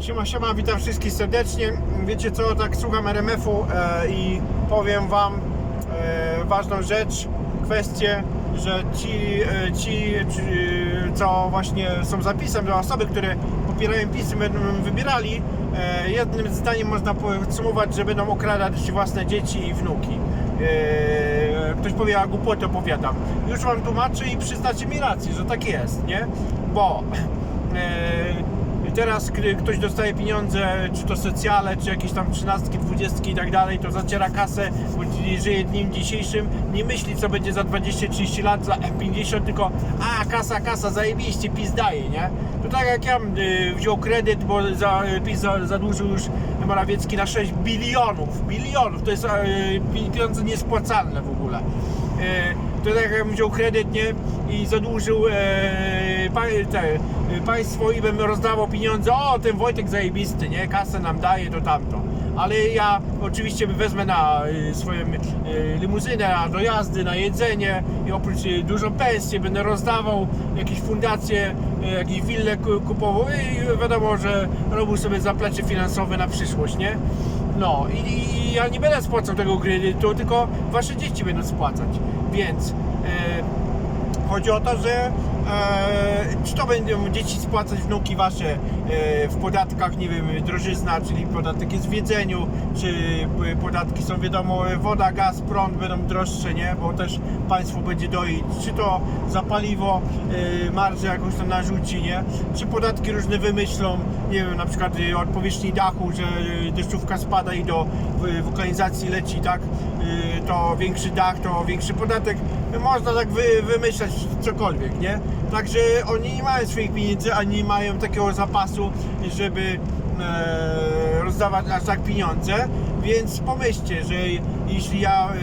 Siema, siema, witam wszystkich serdecznie. Wiecie co, tak słucham RMF-u e, i powiem Wam e, ważną rzecz, kwestię, że ci, e, ci co właśnie są zapisem dla osoby, które popierają PiS, będą wybierali, e, jednym zdaniem można podsumować, że będą okradać własne dzieci i wnuki. E, ktoś powie, a głupotę opowiadam. Już Wam tłumaczę i przyznacie mi rację, że tak jest, nie? Bo... E, teraz ktoś dostaje pieniądze, czy to socjale, czy jakieś tam trzynastki, dwudziestki i tak dalej, to zaciera kasę, bo żyje dniem dzisiejszym, nie myśli co będzie za 20-30 lat, za 50, tylko a kasa, kasa, zajebiście, PiS daje, nie? To tak jak ja y, wziął kredyt, bo za, PiS za, zadłużył już Morawiecki na 6 bilionów, bilionów, to jest y, pieniądze niespłacalne w ogóle. Y, to tak jakbym wziął kredyt, nie? I zadłużył e, pa, te, e, państwo i bym rozdawał pieniądze, o ten Wojtek zajebisty, nie? Kasę nam daje, to tamto. Ale ja oczywiście wezmę na e, swoją e, limuzynę na dojazdy, na jedzenie i oprócz dużą pensję będę rozdawał jakieś fundacje, jakieś wille ku- kupował i wiadomo, że robił sobie zaplecze finansowe na przyszłość, nie? No i, i ja nie będę spłacał tego kredytu, tylko wasze dzieci będą spłacać. Więc e, chodzi o to, że czy to będą dzieci spłacać wnuki wasze e, w podatkach, nie wiem, drożyzna, czyli podatek jest w jedzeniu, czy podatki są wiadomo, woda, gaz, prąd będą droższe, nie? Bo też państwo będzie doić, czy to za paliwo e, marżę jakąś tam narzuci, nie? Czy podatki różne wymyślą, nie wiem, na przykład e, od powierzchni dachu, że e, deszczówka spada i do wulkanizacji leci, tak? E, To większy dach, to większy podatek. Można tak wy, wymyślać cokolwiek, nie? Także oni nie mają swoich pieniędzy, ani nie mają takiego zapasu, żeby e, rozdawać aż tak pieniądze, więc pomyślcie, że jeśli ja e,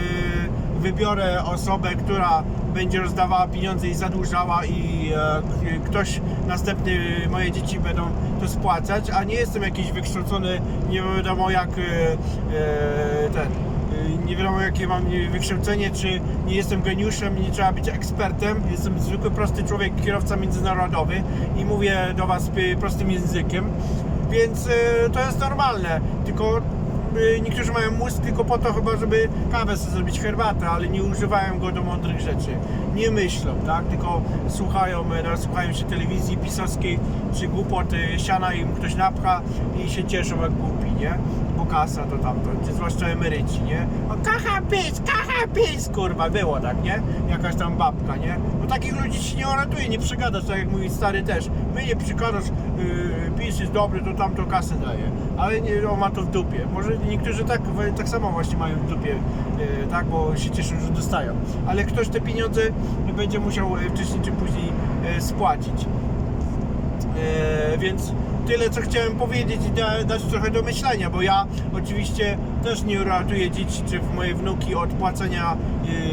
wybiorę osobę, która będzie rozdawała pieniądze i zadłużała i e, ktoś następny, moje dzieci będą to spłacać, a nie jestem jakiś wykształcony, nie wiadomo jak e, e, ten, nie wiadomo jakie mam wykształcenie, czy nie jestem geniuszem, nie trzeba być ekspertem, jestem zwykły prosty człowiek, kierowca międzynarodowy i mówię do Was e, prostym językiem, więc to jest normalne, tylko y, niektórzy mają mózg tylko po to chyba, żeby kawę sobie zrobić herbatę, ale nie używają go do mądrych rzeczy. Nie myślą, tak? Tylko słuchają, słuchają się telewizji pisowskiej, czy głupoty, siana im ktoś napcha i się cieszą jak głupi, nie? Bo kasa to tamto, zwłaszcza emeryci, nie? O kacha pis, kacha pis, kurwa, było tak, nie? Jakaś tam babka, nie? No takich ludzi ci nie uratuje, nie przegadasz, tak jak mój stary też. My nie przegadasz, yy, Dobry, to tamto kasę daje. Ale nie, on ma to w dupie. Może niektórzy tak, tak samo właśnie mają w dupie, yy, tak, bo się cieszą, że dostają. Ale ktoś te pieniądze będzie musiał yy, wcześniej czy później yy, spłacić. E, więc tyle co chciałem powiedzieć i da, dać trochę do myślenia, bo ja oczywiście też nie uratuję dzieci czy moje wnuki od płacenia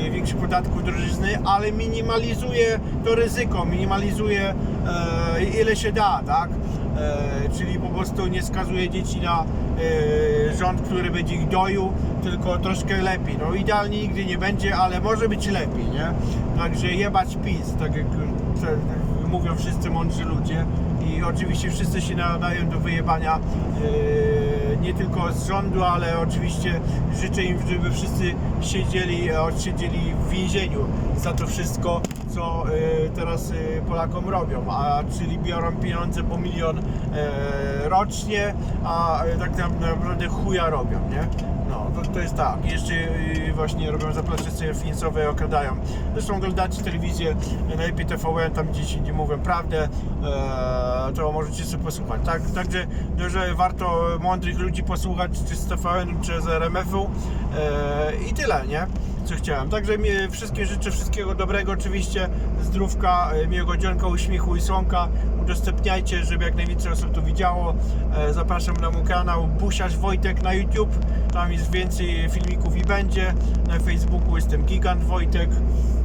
e, większych podatków drożyzny, ale minimalizuję to ryzyko, minimalizuję e, ile się da, tak? E, czyli po prostu nie skazuję dzieci na e, rząd, który będzie ich doił, tylko troszkę lepiej. No idealnie nigdy nie będzie, ale może być lepiej, nie? Także jebać PiS, tak jak e, mówią wszyscy mądrzy ludzie i oczywiście wszyscy się nadają do wyjebania e, nie tylko z rządu, ale oczywiście życzę im, żeby wszyscy siedzieli, odsiedzieli w więzieniu za to wszystko, co e, teraz e, Polakom robią, a czyli biorą pieniądze po milion e, rocznie, a e, tak naprawdę chuja robią, nie? No, to, to jest tak. Jeszcze y, właśnie robią zaplecze finansowe, okradają. Zresztą oglądacie telewizję, najlepiej TVN, tam gdzieś nie mówią prawdę, e, to możecie sobie posłuchać. Tak, także, no, że warto mądrych ludzi posłuchać, czy z TVN, czy z RMF-u e, i tyle, nie? Co chciałem. Także wszystkim życzę wszystkiego dobrego, oczywiście zdrówka, e, miłego dzionka, uśmiechu i słonka. Udostępniajcie, żeby jak najwięcej osób to widziało. E, Zapraszam na mój kanał Busiarz Wojtek na YouTube. Tam jest więcej filmików i będzie. Na Facebooku jestem Gigant Wojtek.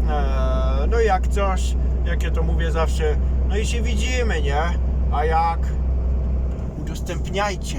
E, No i jak coś, jak ja to mówię zawsze, no i się widzimy, nie? A jak? Udostępniajcie.